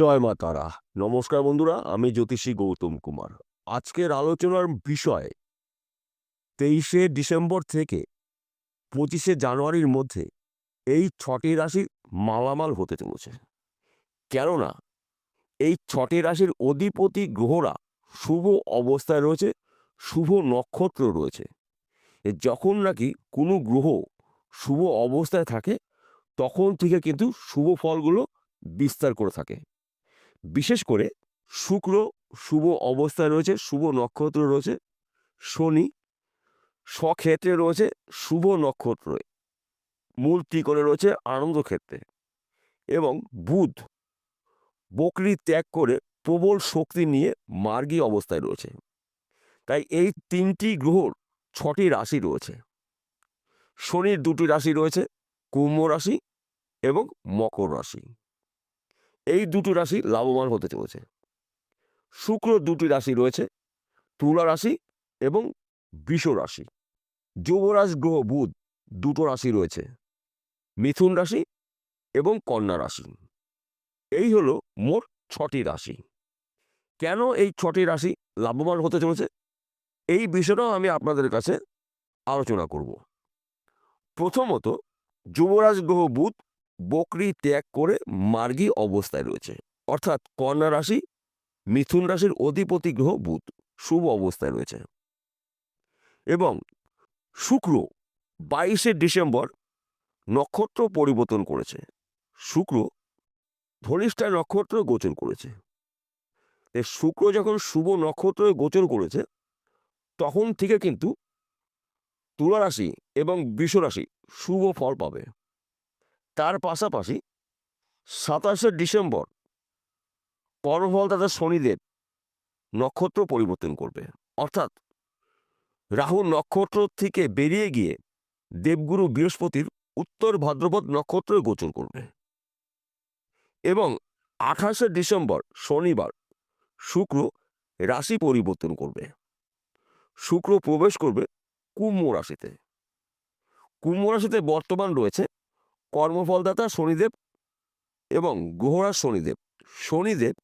জয় মা তারা নমস্কার বন্ধুরা, আমি জ্যোতিষী গৌতম কুমার। আজকের আলোচনার বিষয়, তেইশে ডিসেম্বর থেকে পঁচিশে জানুয়ারির মধ্যে এই ছটি রাশির মালামাল হতে চলেছে। কেননা, এই ছটি রাশির অধিপতি গ্রহরা শুভ অবস্থায় রয়েছে, শুভ নক্ষত্র রয়েছে। যখন নাকি কোনো গ্রহ শুভ অবস্থায় থাকে, তখন থেকে কিন্তু শুভ ফলগুলো বিস্তার করে থাকে। বিশেষ করে শুক্র শুভ অবস্থায় রয়েছে, শুভ নক্ষত্র রয়েছে, শনি স্বক্ষেত্রে রয়েছে, শুভ নক্ষত্র মূল ত্রিকোণে রয়েছে আনন্দ ক্ষেত্রে এবং বুধ বকরি ত্যাগ করে প্রবল শক্তি নিয়ে মার্গী অবস্থায় রয়েছে। তাই এই তিনটি গ্রহর ছটি রাশি রয়েছে। শনির দুটি রাশি রয়েছে, কুম্ভ রাশি এবং মকর রাশি। এই দুটি রাশি লাভবান হতে চলেছে। শুক্র দুটি রাশি রয়েছে, তুলা রাশি এবং বিষ রাশি। যুবরাজ গ্রহ বুধ দুটো রাশি রয়েছে, মিথুন রাশি এবং কন্যা রাশি। এই হলো মোট ছটি রাশি। কেন এই ছটি রাশি লাভবান হতে চলেছে? এই বিষয়টাও আমি আপনাদের কাছে আলোচনা করব। প্রথমত, যুবরাজ গ্রহ বুধ বকরি ত্যাগ করে মার্গী অবস্থায় রয়েছে। অর্থাৎ কন্যা রাশি, মিথুন রাশির অধিপতি গ্রহ বুধ শুভ অবস্থায় রয়েছে। এবং শুক্র বাইশে ডিসেম্বর নক্ষত্র পরিবর্তন করেছে। শুক্র ধনিষ্ঠা নক্ষত্র গোচর করেছে। শুক্র যখন শুভ নক্ষত্র গোচর করেছে, তখন থেকে কিন্তু তুলা রাশি এবং বৃষ রাশি শুভ ফল পাবে। তার পাশাপাশি সাতাশে ডিসেম্বর কর্মফল তাদের শনিদেব নক্ষত্র পরিবর্তন করবে। অর্থাৎ রাহু নক্ষত্র থেকে বেরিয়ে গিয়ে দেবগুরু বৃহস্পতির উত্তর ভাদ্রপদ নক্ষত্রে গোচর করবে। এবং আঠাশে ডিসেম্বর শনিবার শুক্র রাশি পরিবর্তন করবে। শুক্র প্রবেশ করবে কুম্ভ রাশিতে। কুম্ভ রাশিতে বর্তমান রয়েছে কর্মফলদাতা শনিদেব এবং গ্রহরাজ শনিদেব। শনিদেব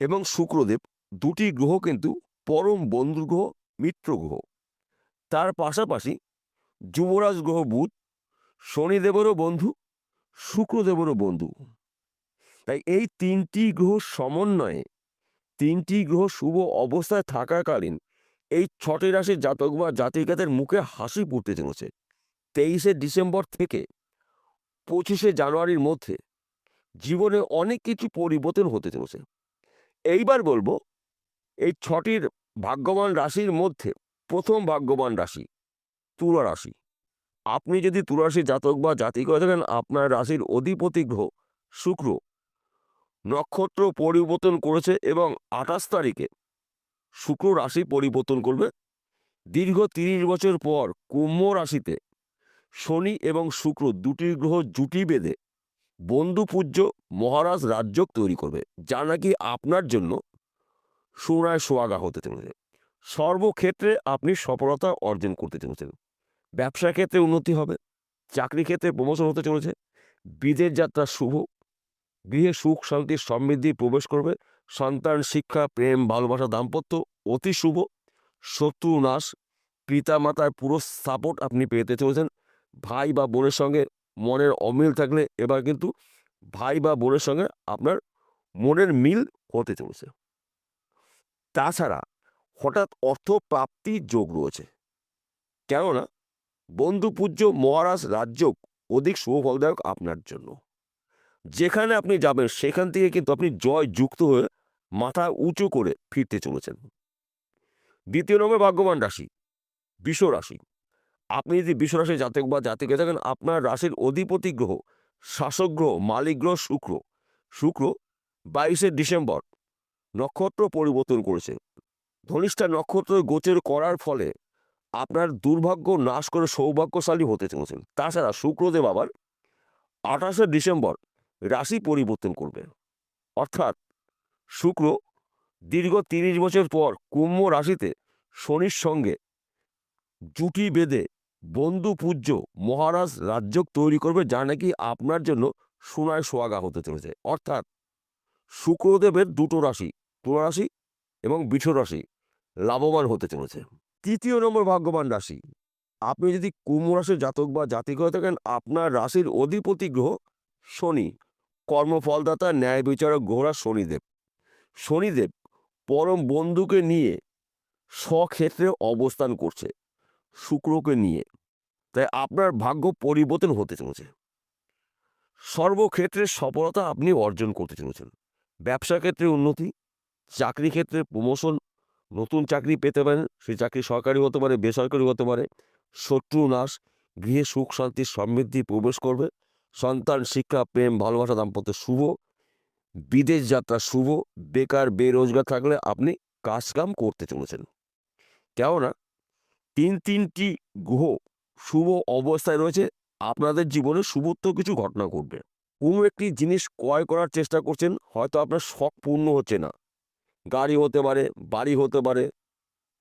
এবং শুক্রদেব দুটি গ্রহ কিন্তু পরম বন্ধু গ্রহ মিত্র গ্রহ তার পাশাপাশি যুবরাজ গ্রহ বুধ, শনিদেবেরও বন্ধু, শুক্রদেবেরও বন্ধু। তাই এই তিনটি গ্রহ সমন্বয়ে, তিনটি গ্রহ শুভ অবস্থায় থাকাকালীন এই ছটি রাশির জাতক বা জাতিকাদের মুখে হাসি ফুটতে চলেছে। তেইশে ডিসেম্বর থেকে পঁচিশে জানুয়ারির মধ্যে জীবনে অনেক কিছু পরিবর্তন হতে চলেছে। এইবার বলব, এই ছটির ভাগ্যবান রাশির মধ্যে প্রথম ভাগ্যবান রাশি তুলা রাশি। আপনি যদি তুলা রাশি জাতক বা জাতি করে থাকেন, আপনার রাশির অধিপতি গ্রহ শুক্র। নক্ষত্র পরিবর্তন করেছে এবং আঠাশ তারিখে শুক্র রাশি পরিবর্তন করবে। দীর্ঘ তিরিশ বছর পর কুম্ভ রাশিতে শনি এবং শুক্র দুটি গ্রহ জুটি বেঁধে বন্ধু পূজ্য মহারাজ রাজ্য তৈরি করবে, যা নাকি আপনার জন্য সোনায় সোয়াগা হতে চলেছে। সর্বক্ষেত্রে আপনি সফলতা অর্জন করতে চলেছেন। ব্যবসা ক্ষেত্রে উন্নতি হবে চাকরি ক্ষেত্রে প্রমোশন হতে চলেছে, বিদেশ যাত্রা শুভ, গৃহে সুখ, শান্তি, সমৃদ্ধি প্রবেশ করবে, সন্তান, শিক্ষা, প্রেম, ভালোবাসা, দাম্পত্য অতি শুভ, শত্রু, নাশ পিতা মাতার পুরো সাপোর্ট আপনি পেতে চলেছেন। ভাই বা বোনের সঙ্গে মনের অমিল থাকলে এবার কিন্তু ভাই বা বোনের সঙ্গে আপনার মনের মিল হতে চলেছে। তাছাড়া হঠাৎ অর্থ প্রাপ্তির যোগ রয়েছে। কেননা বন্ধু পূজ্য মহারাজ রাজ্য অধিক শুভফলদায়ক আপনার জন্য। যেখানে আপনি যাবেন সেখান থেকে কিন্তু আপনি জয় যুক্ত হয়ে মাথা উঁচু করে ফিরতে চলেছেন। দ্বিতীয় নম্বর ভাগ্যবান রাশি, বিষ রাশি। আপনি যদি বিষ রাশি জাতক বা জাতিকে থাকেন আপনার রাশির অধিপতি গ্রহ শাসক গ্রহ, মালিক গ্রহ, শুক্র। শুক্র বাইশে ডিসেম্বর নক্ষত্র পরিবর্তন করেছে। ধনিষ্ঠা নক্ষত্র গোচর করার ফলে আপনার দুর্ভাগ্য নাশ করে সৌভাগ্যশালী হতে চলেছেন। তাছাড়া শুক্রদেব আবার আঠাশে ডিসেম্বর রাশি পরিবর্তন করবে। অর্থাৎ শুক্র দীর্ঘ তিরিশ বছর পর কুম্ভ রাশিতে শনির সঙ্গে জুটি বেঁধে বন্ধু পূজ্য মহারাজ রাজ্য তৈরি করবে যা নাকি আপনার জন্য সোনায় সোয়াগা হতে চলেছে। অর্থাৎ শুক্রদেবের দুটো রাশি তুলা রাশি এবং বৃষ রাশি লাভবান হতে চলেছে। তৃতীয় নম্বর ভাগ্যবান রাশি, আপনি যদি কুম্ভ রাশির জাতক বা জাতিক হয়ে থাকেন, আপনার রাশির অধিপতি গ্রহ শনি, কর্মফলদাতা, ন্যায় বিচারক গ্রহরা শনিদেব। শনিদেব পরম বন্ধুকে নিয়ে স্বক্ষেত্রে অবস্থান করছে। শুক্রকে নিয়ে। তাই আপনার ভাগ্য পরিবর্তন হতে চলেছে। সর্বক্ষেত্রে সফলতা আপনি অর্জন করতে চলেছেন। ব্যবসা ক্ষেত্রে উন্নতি, চাকরি ক্ষেত্রে প্রমোশন নতুন চাকরি পেতে পারেন সেই চাকরি সরকারি হতে পারে, বেসরকারি হতে পারে। শত্রু নাশ, গৃহে সুখ, শান্তি, সমৃদ্ধি প্রবেশ করবে। সন্তান, শিক্ষা, প্রেম, ভালোবাসা, দাম্পত্য শুভ। বিদেশ যাত্রা শুভ। বেকার, বেরোজগার থাকলে আপনি কাজকাম করতে চলেছেন। কেননা তিন তিনটি গ্রহ শুভ অবস্থায় রয়েছে। আপনাদের জীবনে শুভত্ব কিছু ঘটনা ঘটবে। কোনো একটি জিনিস ক্রয় করার চেষ্টা করছেন, হয়তো আপনার শখ পূর্ণ হচ্ছে না। গাড়ি হতে পারে, বাড়ি হতে পারে।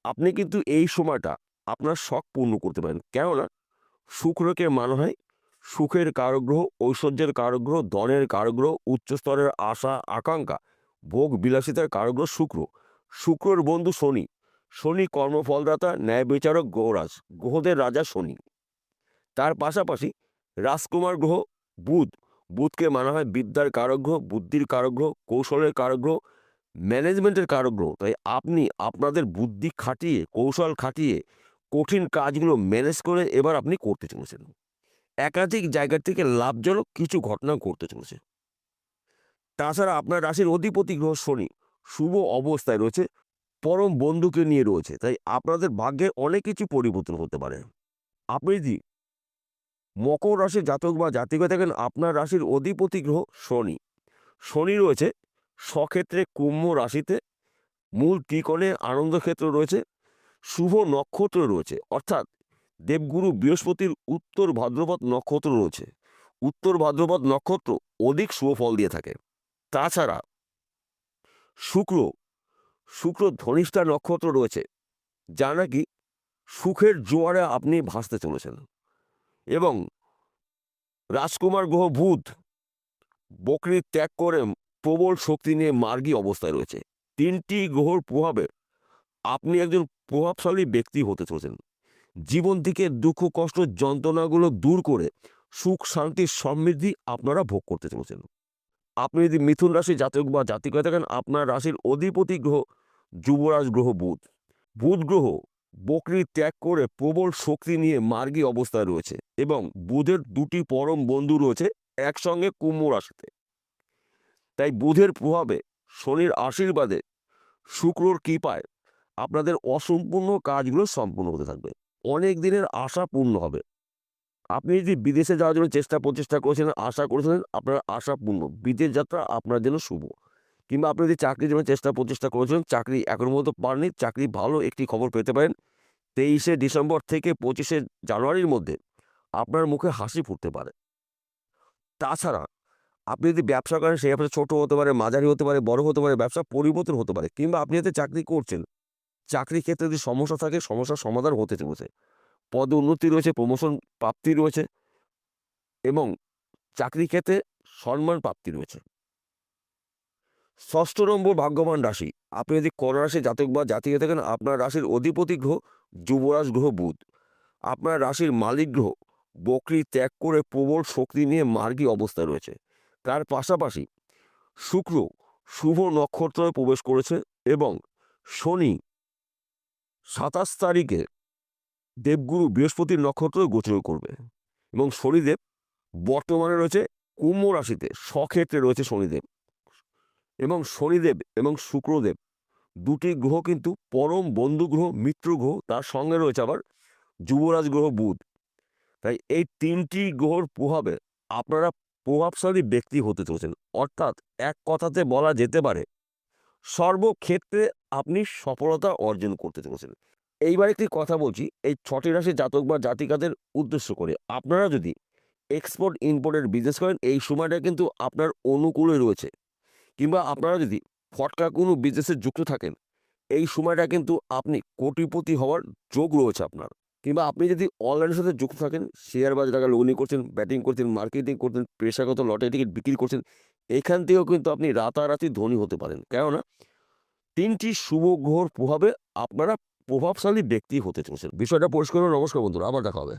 আপনি কিন্তু এই সময়টা আপনার শখ পূর্ণ করতে পারেন। কেননা শুক্রকে মানা হয় সুখের কারগ্রহ, ঐশ্বর্যের কারগ্রহ, ধনের কারগ্রহ, উচ্চস্তরের আশা, আকাঙ্ক্ষা, ভোগ বিলাসিতার কারগ্রহ, শুক্র। শুক্রর বন্ধু শনি। শনি কর্মফলদাতা, ন্যায় বিচারক গৌরাজ, গ্রহদের রাজা শনি। তার পাশাপাশি রাজকুমার গ্রহ বুধ। বুধকে মানা হয় বিদ্যার কারগ্রহ বুদ্ধির কারগ্রহ কৌশলের কারগ্রহ ম্যানেজমেন্টের কারগ্রহ তাই আপনি আপনাদের বুদ্ধি খাটিয়ে, কৌশল খাটিয়ে কঠিন কাজগুলো ম্যানেজ করে এবার আপনি করতে চলেছেন। একাধিক জায়গা থেকে লাভজনক কিছু ঘটনা ঘটতে চলেছে। তাছাড়া আপনার রাশির অধিপতি গ্রহ শনি। শুভ অবস্থায় রয়েছে। পরম বন্ধুকে নিয়ে রয়েছে। তাই আপনাদের ভাগ্যে অনেক কিছু পরিবর্তন হতে পারে। আপনি যদি মকর রাশির জাতক বা জাতিক থাকেন, আপনার রাশির অধিপতি গ্রহ শনি। শনি রয়েছে স্বক্ষেত্রে কুম্ভ রাশিতে। মূল ত্রিকোণে আনন্দ ক্ষেত্র রয়েছে, শুভ নক্ষত্র রয়েছে। অর্থাৎ দেবগুরু বৃহস্পতির উত্তর ভাদ্রপদ নক্ষত্র রয়েছে। উত্তর ভাদ্রপদ নক্ষত্র অধিক শুভ ফল দিয়ে থাকে। তাছাড়া শুক্র শুক্র ধনিষ্ঠা নক্ষত্র রয়েছে, যা নাকি সুখের জোয়ারে আপনি ভাসতে চলেছেন। এবং রাজকুমার গ্রহ বুধ বকরি ত্যাগ করে প্রবল শক্তি নিয়ে মার্গী অবস্থায় রয়েছে। তিনটি গ্রহর প্রভাবে আপনি একজন প্রভাবশালী ব্যক্তি হতে চলেছেন। জীবন থেকে দুঃখ, কষ্ট, যন্ত্রণাগুলো দূর করে সুখ, শান্তি, সমৃদ্ধি আপনারা ভোগ করতে চলেছেন। আপনি যদি মিথুন রাশি জাতক বা জাতিক থাকেন, আপনার রাশির অধিপতি গ্রহ যুবরাজ গ্রহ বুধ। বুধ গ্রহ বকরি ত্যাগ করে প্রবল শক্তি নিয়ে মার্গী অবস্থায় রয়েছে এবং বুধের দুটি পরম বন্ধু রয়েছে একসঙ্গে কুম্ভ রাশিতে। তাই বুধের প্রভাবে শনির আশীর্বাদে শুক্রর কৃপায় আপনাদের অসম্পূর্ণ কাজগুলো সম্পূর্ণ হতে থাকবে। অনেক দিনের আশা পূর্ণ হবে। আপনি যদি বিদেশে যাওয়ার জন্য চেষ্টা প্রচেষ্টা করেছেন, আশা করেছিলেন, আপনার আশা পূর্ণ। বিদেশ যাত্রা আপনার জন্য শুভ। কিংবা আপনি যদি চাকরির জন্য চেষ্টা প্রচেষ্টা করেছেন, চাকরি এখনও মতো পাননি, চাকরি ভালো একটি খবর পেতে পারেন তেইশে ডিসেম্বর থেকে পঁচিশে জানুয়ারির মধ্যে আপনার মুখে হাসি ফুটতে পারে। তাছাড়া আপনি যদি ব্যবসা করেন সেই ব্যবসা ছোটো হতে পারে, মাঝারি হতে পারে, বড় হতে পারে, ব্যবসা পরিবর্তন হতে পারে, কিংবা আপনি যাতে চাকরি করছেন চাকরি ক্ষেত্রে যদি সমস্যা থাকে, সমস্যার সমাধান হতে চলেছে। পদ উন্নতি রয়েছে প্রমোশন প্রাপ্তি রয়েছে এবং চাকরি ক্ষেত্রে সম্মান প্রাপ্তি রয়েছে। ষষ্ঠ নম্বর ভাগ্যবান রাশি। আপনি যদি কন্যা রাশি জাতক বা জাতি হয়ে থাকেন, আপনার রাশির অধিপতি গ্রহ যুবরাজ গ্রহ বুধ। আপনার রাশির মালিক গ্রহ বকরি ত্যাগ করে প্রবল শক্তি নিয়ে মার্গী অবস্থায় রয়েছে। তার পাশাপাশি শুক্র শুভ নক্ষত্রে প্রবেশ করেছে এবং শনি সাতাশ তারিখে দেবগুরু বৃহস্পতির নক্ষত্র গোচর করবে এবং শনিদেব বর্তমানে রয়েছে কুম্ভ রাশিতে, স্বক্ষেত্রে রয়েছে শনিদেব। এবং শনিদেব এবং শুক্রদেব। দুটি গ্রহ কিন্তু পরম বন্ধু গ্রহ, মিত্র গ্রহ, তার সঙ্গে রয়েছে আবার যুবরাজ গ্রহ বুধ। তাই এই তিনটি গ্রহর প্রভাবে আপনারা প্রভাবশালী ব্যক্তি হতে চলেছেন। অর্থাৎ এক কথাতে বলা যেতে পারে, সর্বক্ষেত্রে আপনি সফলতা অর্জন করতে চলেছেন। এইবার একটি কথা বলছি, এই ছটি রাশি জাতক বা জাতিকাদের উদ্দেশ্য করে। আপনারা যদি এক্সপোর্ট ইম্পোর্টের বিজনেস করেন, এই সময়টা কিন্তু আপনার অনুকূলে রয়েছে। কিংবা আপনারা যদি ফটকা কোনো বিজনেসে যুক্ত থাকেন, এই সময়টা কিন্তু আপনি কোটিপতি হওয়ার যোগ রয়েছে আপনার। কিংবা আপনি যদি অনলাইনের সাথে যুক্ত থাকেন শেয়ার বাজার টাকা লোনি করছেন ব্যাটিং করছেন মার্কেটিং করছেন, পেশাগত লটারি টিকিট বিক্রি করছেন, এখান থেকেও কিন্তু আপনি রাতারাতি ধনী হতে পারেন। কেননা, তিনটি শুভ গ্রহর প্রভাবে আপনারা প্রভাবশালী ব্যক্তি হতে চলেছেন। বিষয়টা পরিষ্কার। নমস্কার বন্ধুরা, আবার দেখা হবে।